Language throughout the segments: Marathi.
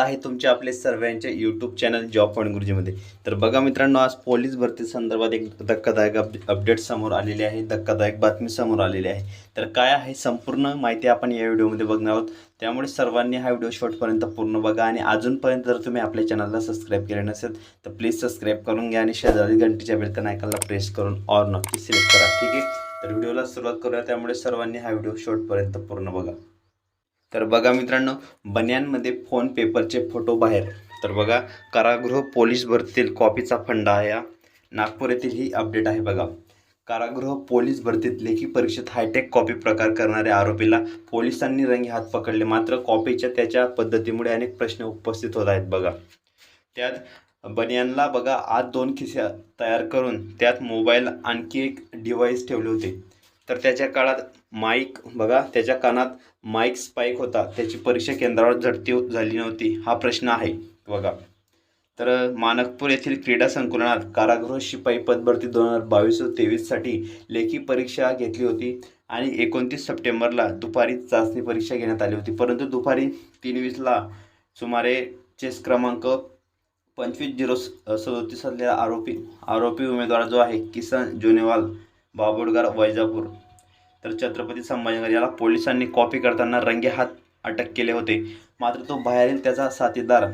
आहे तुमच्या आपले सर्वांचे यूट्यूब चॅनल जॉब पॉईंट गुरुजीमध्ये तर बघा मित्रांनो आज पोलीस भरती संदर्भात एक धक्कादायक अप अपडेट समोर आलेली आहे धक्कादायक बातमी समोर आलेली आहे. तर काय आहे संपूर्ण माहिती आपण या व्हिडिओमध्ये बघणार आहोत. त्यामुळे सर्वांनी हा व्हिडिओ शॉर्टपर्यंत पूर्ण बघा आणि अजूनपर्यंत जर तुम्ही आपल्या चॅनलला सबस्क्राईब केले नसेल तर प्लीज सबस्क्राईब करून घ्या आणि शेजारी घंटीच्या बेलकन आयकनला प्रेस करून ऑर नक्की सिलेक्ट करा ठीक आहे? तर व्हिडिओला सुरुवात करूया त्यामुळे सर्वांनी हा व्हिडिओ शॉर्टपर्यंत पूर्ण बघा. तर बघा मित्रांनो बन्यांमध्ये फोन पेपरचे फोटो बाहेर. तर बघा कारागृह पोलीस भरतीतील कॉपीचा फंडा आहे नागपूर येथील ही अपडेट आहे बघा. कारागृह पोलीस भरतीत लेखी परीक्षेत हायटेक कॉपी प्रकार करणाऱ्या आरोपीला पोलिसांनी रंगी हात पकडले. मात्र कॉपीच्या त्याच्या पद्धतीमुळे अनेक प्रश्न उपस्थित होत आहेत बघा. त्यात बनियानला बघा आत दोन खिस्या तयार करून त्यात मोबाईल आणखी एक डिव्हाइस ठेवले होते. तर त्याच्या काळात माईक बघा त्याच्या कानात माईक स्पाईक होता. त्याची परीक्षा केंद्रावर झडती झाली नव्हती. हा प्रश्न आहे. बघा. तर मानकपूर येथील क्रीडा संकुलनात कारागृह शिपाई पदभरती दोन हजार बावीस व तेवीससाठी लेखी परीक्षा घेतली होती आणि एकोणतीस सप्टेंबरला दुपारी चाचणी परीक्षा घेण्यात आली होती. परंतु दुपारी तीन वीसला सुमारे चेस क्रमांक पंचवीस झिरो सदोतीस असलेला आरोपी आरोपी उमेदवार जो आहे किसन जोनेवाल बाबोडगार वैजापूर. तर छत्रपती संभाजीनगर याला पोलिसांनी कॉपी करताना रंगे हात अटक केले होते. मात्र तो बाहेरील त्याचा साथीदार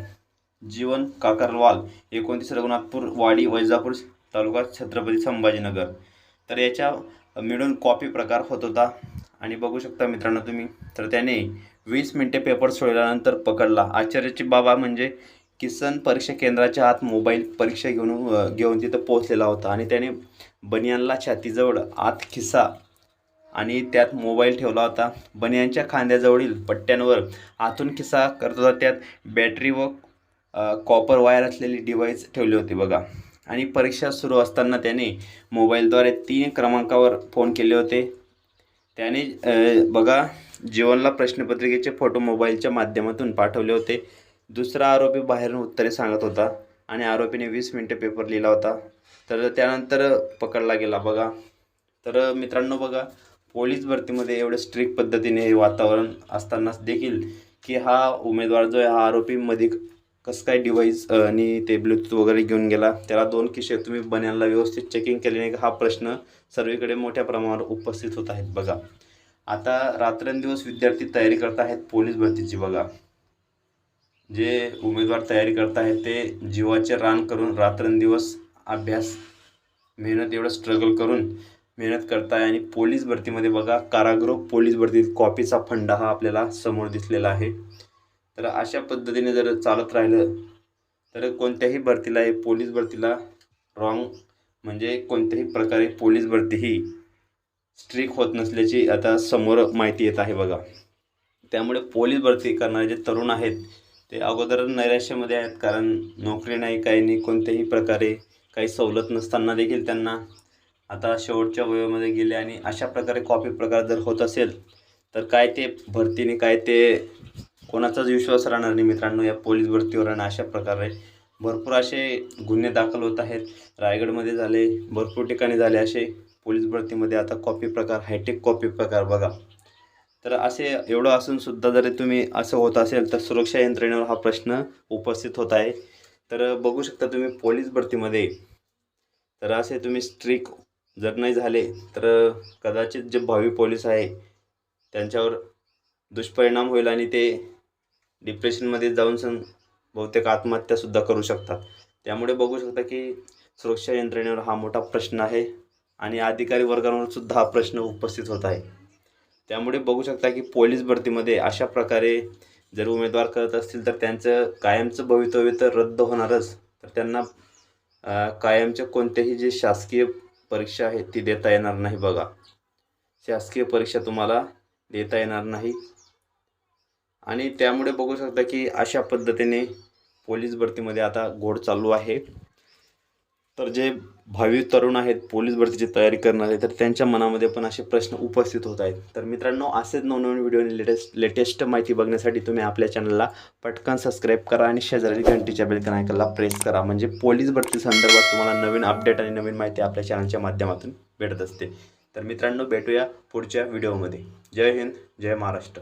जीवन काकरवाल एकोणतीस रघुनाथपूर वाडी वैजापूर तालुका छत्रपती संभाजीनगर. तर याच्या मिळून कॉपी प्रकार होत होता. आणि बघू शकता मित्रांनो तुम्ही तर त्याने वीस मिनटे पेपर सोडल्यानंतर पकडला. आश्चर्याची बाबा म्हणजे किसन परीक्षा केंद्राच्या आत मोबाईल परीक्षा घेऊन घेऊन तिथं पोहोचलेला होता. आणि त्याने बनियानला छातीजवळ आत खिस्सा आणि त्यात मोबाईल ठेवला होता. बनियांच्या खांद्याजवळील पट्ट्यांवर आतून खिसा करत होता. त्यात बॅटरी व कॉपर वायर असलेली डिव्हाइस ठेवली होती बघा. आणि परीक्षा सुरू असताना त्याने मोबाईलद्वारे तीन क्रमांकावर फोन केले होते. त्याने बघा जीवनला प्रश्नपत्रिकेचे फोटो मोबाईलच्या माध्यमातून पाठवले होते. दुसरा आरोपी बाहेरून उत्तरे सांगत होता आणि आरोपीने वीस मिनटं पेपर लिहिला होता. तर त्यानंतर पकडला गेला बघा. तर मित्रांनो बघा पोलीस भरतीमध्ये एवढं स्ट्रिक्ट पद्धतीने हे वातावरण असतानाच देखील की हा उमेदवार जो आहे हा आरोपी मध्ये कसं काय डिव्हाइस आणि ते ब्लूटूथ वगैरे घेऊन गेला त्याला दोन किशे तुम्ही बन्यांना व्यवस्थित चेकिंग केले नाही का हा प्रश्न सर्वीकडे मोठ्या प्रमाणावर उपस्थित होत आहेत बघा. आता रात्रंदिवस विद्यार्थी तयारी करत आहेत पोलीस भरतीची बघा. जे उमेदवार तयारी करत आहेत ते जीवाचे रान करून रात्रंदिवस अभ्यास मेहनत एवढं स्ट्रगल करून मेहनत करताय आणि पोलीस भरतीमध्ये बघा कारागृह पोलीस भरतीत कॉपीचा फंडा हा आपल्याला समोर दिसलेला आहे. तर अशा पद्धतीने जर चालत राहिलं तर कोणत्याही भरतीला हे पोलीस भरतीला रॉंग म्हणजे कोणत्याही प्रकारे पोलीस भरती ही स्ट्रिक होत नसल्याची आता समोर माहिती येत आहे बघा. त्यामुळे पोलीस भरती करणारे जे तरुण आहेत ते अगोदर नैराश्यामध्ये आहेत कारण नोकरी नाही काही नाही कोणत्याही प्रकारे काही सवलत नसताना देखील त्यांना आता शेवटच्या वयोमध्ये गेले आणि अशा प्रकारे कॉपी प्रकार जर होत असेल तर काय ते भरतीने काय ते कोणाचाच विश्वास राहणार नाही मित्रांनो. या पोलीस भरतीवर आणि अशा प्रकारे भरपूर असे गुन्हे दाखल होत आहेत. रायगडमध्ये झाले भरपूर ठिकाणी झाले असे पोलीस भरतीमध्ये आता कॉपी प्रकार हायटेक कॉपी प्रकार बघा. तर असे एवढं असूनसुद्धा जरी तुम्ही असं होत असेल तर सुरक्षा यंत्रणेवर हा प्रश्न उपस्थित होत आहे. तर बघू शकता तुम्ही पोलीस भरतीमध्ये. तर असे तुम्ही स्ट्रिक जर नाही झाले तर कदाचित जे भावी पोलीस आहे त्यांच्यावर दुष्परिणाम होईल आणि ते डिप्रेशनमध्ये जाऊन सन बहुतेक आत्महत्यासुद्धा करू शकतात. त्यामुळे बघू शकता की सुरक्षा यंत्रणेवर हा मोठा प्रश्न आहे आणि अधिकारी वर्गांवरसुद्धा हा प्रश्न उपस्थित होत आहे. त्यामुळे बघू शकता की पोलीस भरतीमध्ये अशा प्रकारे जर उमेदवार करत असतील तर त्यांचं कायमचं भवितव्य तर रद्द होणारच. तर त्यांना कायमचे कायमच्या जे शासकीय परीक्षा आहे ती देता येणार नाही बघा. शासकीय परीक्षा तुम्हाला देता येणार नाही. आणि त्यामुळे बघू शकता की अशा पद्धतीने पोलीस भरतीमध्ये आता घोड चालू आहे. तर जे भावी तरुण आहेत पोलीस भरतीची तयारी करणारे तर त्यांच्या मनामध्ये पण असे प्रश्न उपस्थित होत आहेत. तर मित्रांनो असेच नवनवीन व्हिडिओ आणि लेटेस्ट लेटेस्ट माहिती बघण्यासाठी तुम्ही आपल्या चॅनलला पटकन सबस्क्राईब करा आणि शेजारी घंटीच्या बेलकन आयकनला प्रेस करा. म्हणजे पोलीस भरती संदर्भात तुम्हाला नवीन अपडेट आणि नवीन माहिती आपल्या चॅनलच्या माध्यमातून भेटत असते. तर मित्रांनो भेटूया पुढच्या व्हिडिओमध्ये जय हिंद जय महाराष्ट्र.